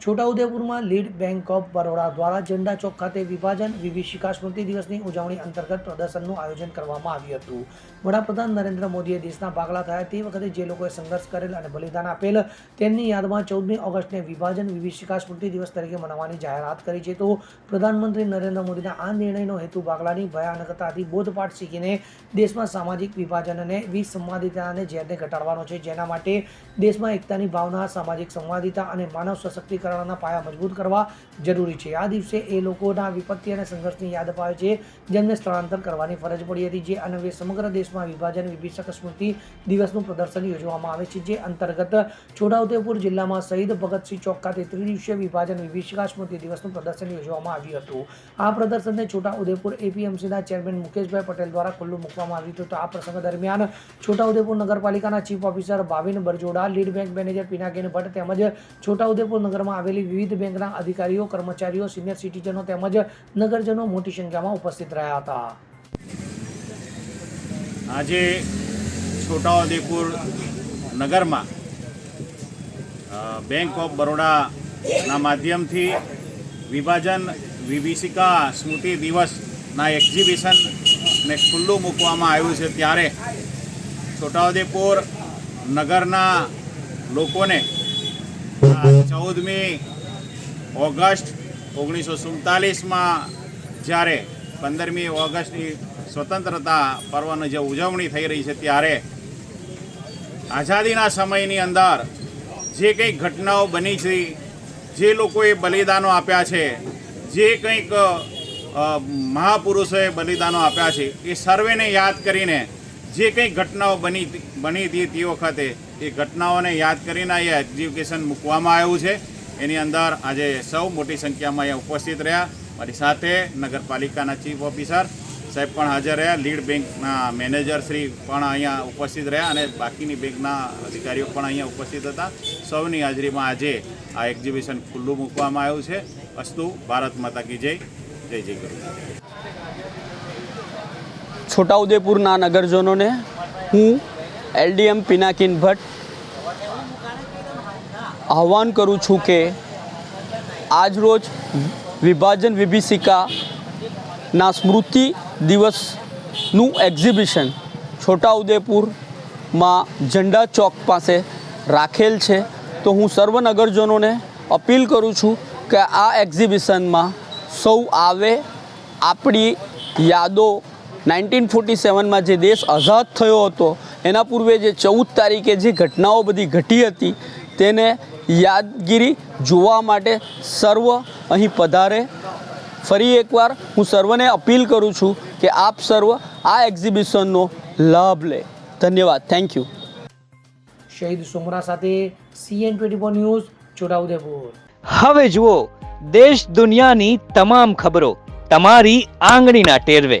છોટાઉદેપુરમાં lead bank of Baroda દ્વારા ઝંડા ચોક ખાતે વિભાજન વિભીષિકા સ્મૃતિ દિવસની ઉજવણી અંતર્ગત પ્રદર્શનનું આયોજન કરવામાં આવ્યું હતું. વડાપ્રધાન નરેન્દ્ર મોદીએ દેશના ભાગલા થયા તે વખતે જે લોકોએ સંઘર્ષ કરેલ અને બલિદાન આપેલ તેમની યાદમાં ચૌદમી ઓગસ્ટને વિભાજન વિભીષિકા સ્મૃતિ દિવસ તરીકે મનાવવાની જાહેરાત કરી છે. તો પ્રધાનમંત્રી નરેન્દ્ર મોદીના આ નિર્ણયનો હેતુ ભાગલાની ભયાનકતાથી બોધપાઠ શીખીને દેશમાં સામાજિક વિભાજન અને વિસંવાદિતાને ઝેરને ઘટાડવાનો છે. જેના માટે દેશમાં એકતાની ભાવના, સામાજિક સંવાદિતા અને માનવ સશક્તિકરણના પાયા મજબૂત કરવા જરૂરી છે. આ દિવસે એ લોકોના વિપત્તિ અને સંઘર્ષની યાદ અપાવે છે, જેમને સ્થળાંતર કરવાની ફરજ પડી હતી, જે અન્વયે સમગ્ર દેશમાં વિભાજન, વિભીષક સ્મૃતિ દિવસનું પ્રદર્શન યોજવામાં આવે છે, જે અંતર્ગત છોટાઉદેપુર જિલ્લામાં શહીદ ભગતસિંહ ચોક ખાતે ત્રિદિવસીય વિભાજન, વિભીષિકા સ્મૃતિ દિવસનું પ્રદર્શન યોજવામાં આવ્યું હતું. આ પ્રદર્શનને છોટાઉદેપુર એપીએમસીના ચેરમેન મુકેશભાઈ પટેલ દ્વારા ખુલ્લું મૂકવામાં આવ્યું હતું. આ પ્રસંગ દરમિયાન છોટાઉદેપુર નગરપાલિકાના chief officer Bhavin Barjoda, lead bank manager Pinakin Bhatt તેમજ છોટાઉદેપુર નગરમાં આવેલી વિવિધ બેંકના અધિકારીઓ, કર્મચારીઓ, સિનિયર સિટીઝનો તેમજ નગરજનો મોટી સંખ્યામાં ઉપસ્થિત રહ્યા હતા. આજે છોટાઉદેપુર નગરમાં બેંક ઓફ બરોડાના માધ્યમથી વિભાજન વિભીષિકા સ્મૃતિ દિવસના એક્ઝિબિશનને ખુલ્લું મૂકવામાં આવ્યું છે. ત્યારે છોટાઉદેપુર નગરના લોકોને ચૌદમી ઓગસ્ટ ઓગણીસો સુડતાલીસમાં જ્યારે પંદરમી ઓગસ્ટની સ્વતંત્રતા પર્વની જે ઉજવણી થઈ રહી છે ત્યારે આઝાદીના સમયની અંદર જે કંઈક ઘટનાઓ બની છે, જે લોકોએ બલિદાનો આપ્યા છે, જે કંઈક મહાપુરુષોએ બલિદાનો આપ્યા છે, એ સર્વેને યાદ કરીને જે કંઈ ઘટનાઓ બની બની હતી તે વખતે એ ઘટનાઓને યાદ કરીને અહીંયા એજ્યુકેશન મૂકવામાં આવ્યું છે. એની અંદર આજે સૌ મોટી સંખ્યામાં અહીંયા ઉપસ્થિત રહ્યા. મારી સાથે નગરપાલિકાના ચીફ ઓફિસર સાહેબ પણ હાજર રહ્યા. લીડ બેંકના મેનેજર શ્રી પણ અહીંયા ઉપસ્થિત રહ્યા અને બાકીની બેંકના અધિકારીઓ પણ અહીંયા ઉપસ્થિત હતા. સૌની હાજરીમાં આજે આ એક્ઝિબિશન ખુલ્લું મૂકવામાં આવ્યું છે. અસ્તુ, ભારત માતા કી જય. જય જય ગુરુ. છોટાઉદેપુરના નગરજનોને હું એલડીએમ પિનાકિન ભટ્ટ. આહ્વાન કરું છું કે આજરોજ વિભાજન વિભીષિકાના સ્મૃતિ દિવસનું એક્ઝિબિશન છોટાઉદેપુરમાં ઝંડા ચોક પાસે રાખેલ છે. તો હું સર્વ નગરજનોને અપીલ કરું છું કે આ એક્ઝિબિશનમાં સૌ આવે. આપણી યાદો નાઇન્ટીન ફોર્ટી સેવનમાં જે દેશ આઝાદ થયો હતો એના પૂર્વે જે ચૌદ તારીખે જે ઘટનાઓ બધી ઘટી હતી તેને યાદગીરી જોવા માટે સર્વ અહીં પધારે. ફરી એકવાર હું સર્વને અપીલ કરું છું કે આપ સર્વ આ એક્ઝિબિશનનો લાભ લે. ધન્યવાદ. થેન્ક યુ શહીદ સુમરા સાથે સીએન ટ્વેન્ટી ન્યૂઝ છોટાઉદેપુર. હવે જુઓ દેશ દુનિયાની તમામ ખબરો તમારી આંગળીના ટેરવે.